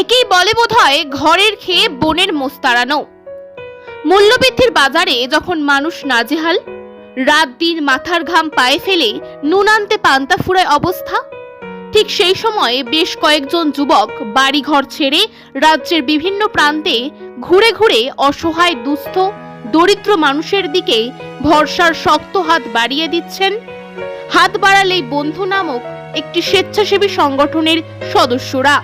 একেই বলে বোধহয় ঘরের খেয়ে বনের মোস্তারানো। মূল্যবৃদ্ধির বাজারে যখন মানুষ নাজেহাল, রাত দিন মাথার ঘাম পায়ে ফেলে নুন আনতে পান্তা ফুরায় অবস্থা, ঠিক সেই সময়ে বেশ কয়েকজন যুবক বাড়িঘর ছেড়ে রাজ্যের বিভিন্ন প্রান্তে ঘুরে ঘুরে অসহায়, দুস্থ, দরিদ্র মানুষের দিকে ভরসার শক্ত হাত বাড়িয়ে দিচ্ছেন। হাত বাড়ালেই বন্ধু নামক একটি স্বেচ্ছাসেবী সংগঠনের সদস্যরা।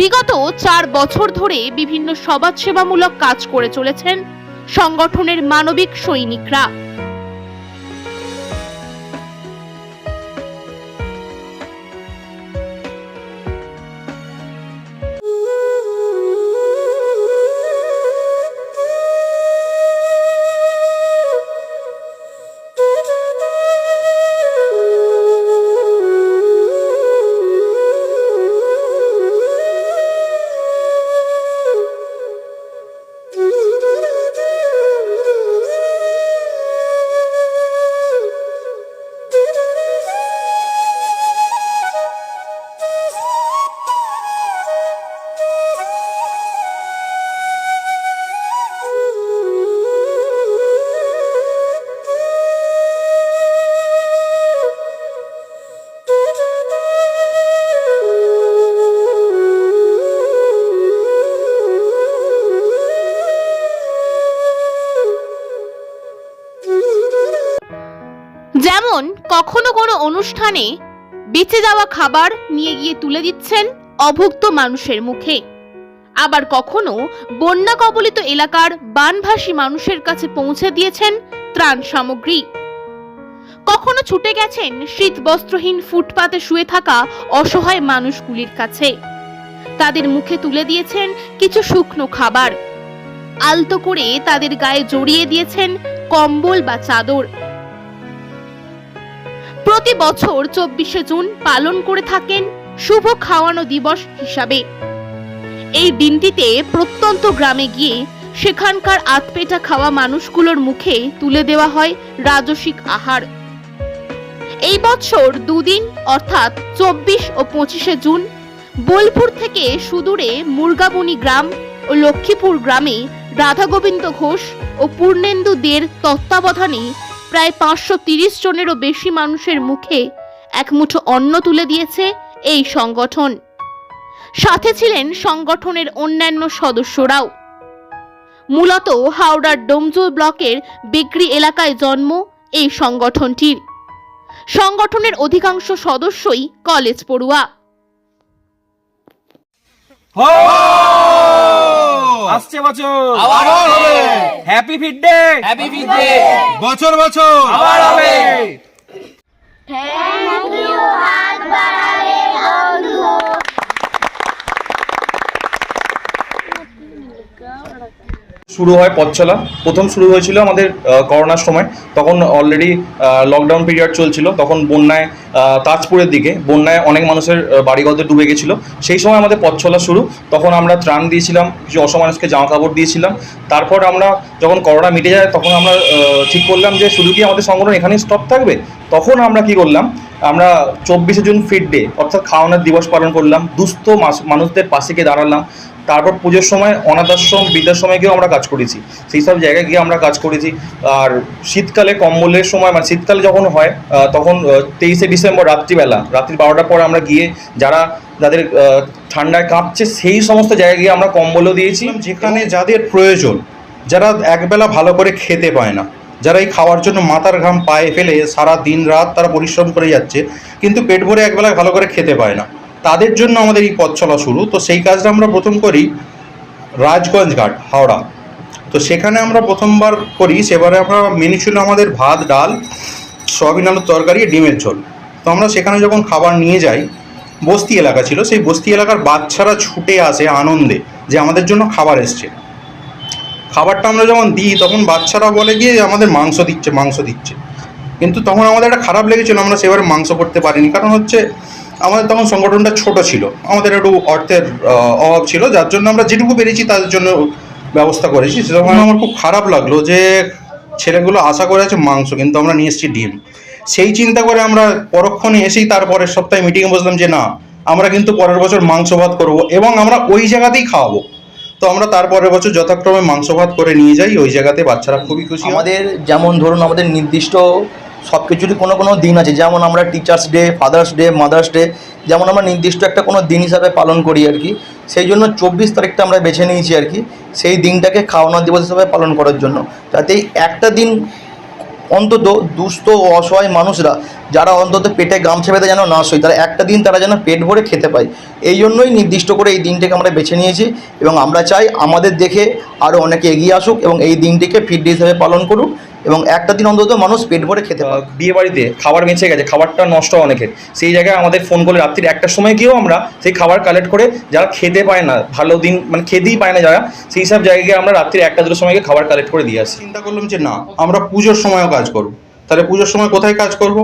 বিগত চার বছর ধরে বিভিন্ন সমাজসেবামূলক কাজ করে চলেছেন সংগঠনের মানবিক সৈনিকরা। কখনো কোনো অনুষ্ঠানে বেঁচে যাওয়া খাবার নিয়ে গিয়ে তুলে দিচ্ছেন অভুক্ত মানুষের মুখে। আবার কখনো বন্যা কবলিত এলাকার বানভাসী মানুষের কাছে পৌঁছে দিয়েছেন ত্রাণ সামগ্রী। কখনো ছুটে গেছেন শীত বস্ত্রহীন ফুটপাতে শুয়ে থাকা অসহায় মানুষগুলির কাছে। তাদের মুখে তুলে দিয়েছেন কিছু শুকনো খাবার। আলতো করে তাদের গায়ে জড়িয়ে দিয়েছেন কম্বল বা চাদর। প্রতি বছর চব্বিশে জুন পালন করে থাকেন শুভ খাওয়ানো দিবস হিসাবে। এই দিনটিতে প্রত্যন্ত গ্রামে গিয়ে সেখানকার আতপেটা খাওয়া মানুষগুলোর মুখে তুলে দেওয়া হয় রাজসিক আহার। এই বছর দুদিন, অর্থাৎ চব্বিশ ও পঁচিশে জুন, বোলপুর থেকে সুদূরে মুরগাবনি গ্রাম ও লক্ষ্মীপুর গ্রামে রাধা গোবিন্দ ঘোষ ও পূর্ণেন্দু দের তত্ত্বাবধানে প্রায় পাঁচশো তিরিশ জনেরও বেশি মানুষের মুখে এক মুঠো অন্ন তুলে দিয়েছে এই সংগঠন। সাথে ছিলেন সংগঠনের অন্যান্য সদস্যরাও। মূলত হাওড়ার ডোমজুল ব্লকের বিক্রি এলাকায় জন্ম এই সংগঠনটির। সংগঠনের অধিকাংশ সদস্যই কলেজ পড়ুয়া। আসছে বছর। আবার হবে। Happy fit day happy birthday বছর বছর। আবার হবে। শুরু হয় পথ চলা প্রথম শুরু হয়েছিল আমাদের করোনার সময়। তখন অলরেডি লকডাউন পিরিয়ড চলছিল। তখন বন্যায় তাজপুরের দিকে বন্যায় অনেক মানুষের আহ, বাড়িঘর ডুবে গেছিল। সেই সময় আমাদের পথ চলা শুরু। তখন আমরা ত্রাণ দিয়েছিলাম কিছু অসম মানুষকে জামা কাপড় দিয়েছিলাম। তারপর আমরা যখন করোনা মিটে যায় তখন আমরা ঠিক করলাম যে শুধু কি আমাদের সংগঠন এখানেই স্টপ থাকবে? তখন আমরা কি করলাম আমরা চব্বিশে জুন ফিড ডে অর্থাৎ খাওয়ানোর দিবস পালন করলাম। দুস্থ মানুষদের পাশে গিয়ে দাঁড়ালাম। তারপর পুজোর সময়, অনাথাশ্রম বৃদ্ধাশ্রমে গিয়েও আমরা কাজ করেছি। সেই সব জায়গায় গিয়ে আমরা কাজ করেছি। আর শীতকালে কম্বলের সময় মানে শীতকালে যখন হয় তখন তেইশে ডিসেম্বর রাত্রিবেলা রাত্রি বারোটার পর আমরা গিয়ে যারা যাদের ঠান্ডায় কাঁপছে, সেই সমস্ত জায়গায় গিয়ে আমরা কম্বলও দিয়েছি। যেখানে যাদের প্রয়োজন, যারা একবেলা ভালো করে খেতে পায় না, যারা এই খাওয়ার জন্য মাথার ঘাম পায়ে ফেলে সারা দিন রাত তারা পরিশ্রম করে যাচ্ছে, কিন্তু পেট ভরে একবেলা ভালো করে খেতে পায় না। তাদের জন্য আমাদের এই পথ চলা শুরু। তো সেই কাজটা আমরা প্রথম করি রাজগঞ্জ ঘাট, হাওড়া। তো সেখানে আমরা প্রথমবার করি, সেবারে আমরা মেনু ছিল আমাদের ভাত, ডাল, সয়াবিন আলুর তরকারি, ডিমের ঝোল। তো আমরা সেখানে যখন খাবার নিয়ে যাই, বস্তি এলাকা ছিল, সেই বস্তি এলাকার বাচ্চারা ছুটে আসে আনন্দে যে আমাদের জন্য খাবার এসছে। খাবারটা আমরা যখন দিই, তখন বাচ্চারা বলে গিয়ে আমাদের মাংস দিচ্ছে মাংস দিচ্ছে। কিন্তু তখন আমাদের একটা খারাপ লেগেছিল, আমরা সেবারে মাংস করতে পারিনি। কারণ হচ্ছে আমাদের তখন সংগঠনটা ছোট ছিল। আমাদের একটু অর্থের অভাব ছিল। যার জন্য আমরা যেটুকু পেরেছি তাদের জন্য ব্যবস্থা করেছি। সেরকম আমার খুব খারাপ লাগল যে ছেলেগুলো আশা করে আছে মাংস, কিন্তু আমরা নিয়ে এসেছি ডিম। সেই চিন্তা করে আমরা পরক্ষণে এসেই তারপরের সপ্তাহে মিটিংয়ে বসলাম যে না, আমরা কিন্তু পরের বছর মাংস ভাত করব এবং আমরা ওই জায়গাতেই খাওয়াবো। তো আমরা তারপরের বছর যথাক্রমে মাংস ভাত করে নিয়ে যাই। ওই জায়গাতে বাচ্চারা খুবই খুশি। আমাদের যেমন ধরুন আমাদের নির্দিষ্ট সব কিছুরই কোনো কোনো দিন আছে। যেমন আমরা teachers' day father's day mother's day যেমন আমরা নির্দিষ্ট একটা কোনো দিন হিসাবে পালন করি আর কি। সেই জন্য চব্বিশ তারিখটা আমরা বেছে নিয়েছি আর কি, সেই দিনটাকে খাওয়ানো দিবস হিসাবে পালন করার জন্য। যাতে একটা দিন অন্তত দুস্থ ও অসহায় মানুষরা যারা অন্তত পেটে গামছা বেঁধে যেন না শোয় তারা একটা দিন তারা যেন পেট ভরে খেতে পায়। এই জন্যই নির্দিষ্ট করে এই দিনটিকে আমরা বেছে নিয়েছি এবং আমরা চাই আমাদের দেখে আরও অনেকে এগিয়ে আসুক এবং এই দিনটিকে ফিট ডে হিসেবে পালন করুক এবং একটা দিন অন্তত মানুষ পেট ভরে খেতে পায় বিয়ে বাড়িতে খাবার বেঁচে গেছে খাবারটা নষ্ট হয় অনেকের। সেই জায়গায় আমাদের ফোন করে রাত্রির একটার সময় গিয়েও আমরা সেই খাবার কালেক্ট করে যারা খেতে পায় না ভালো দিন মানে খেতেই পায় না যারা সেই সব জায়গায় আমরা রাত্রির একটা দুটোর সময় গিয়ে খাবার কালেক্ট করে দিয়ে আসি। চিন্তা করলাম যে না আমরা পুজোর সময়ও কাজ করব। তাহলে পুজোর সময় কোথায় কাজ করব?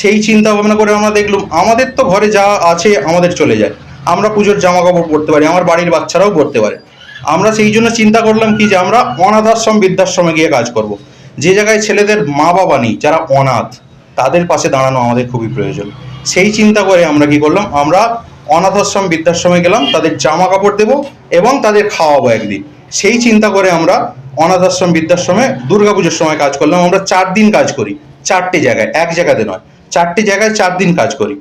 সেই চিন্তা ভাবনা করে আমরা দেখলাম, আমাদের তো ঘরে যা আছে আমাদের চলে যায়। আমরা পুজোর জামা কাপড় পরতে পারি, আমার বাড়ির বাচ্চারাও পরতে পারে। আমরা সেই জন্য চিন্তা করলাম কি যে আমরা অনাথ আশ্রম বৃদ্ধাশ্রমে গিয়ে কাজ করব। যে জায়গায় ছেলেদের মা বাবা নেই, যারা অনাথ, তাদের পাশে দাঁড়ানো আমাদের খুবই প্রয়োজন। সেই চিন্তা করে আমরা কি করলাম, আমরা অনাথ আশ্রম বৃদ্ধাশ্রমে গেলাম, তাদের জামা কাপড় দেবো এবং তাদের খাওয়াবো একদিন। সেই চিন্তা করে আমরা অনাথ আশ্রম বৃদ্ধাশ্রমে দুর্গাপুজোর সময় কাজ করলাম, আমরা চার দিন কাজ করি। চারটে জায়গায় এক জায়গাতে নয়। চারটে জায়গায় চার দিন কাজ করি।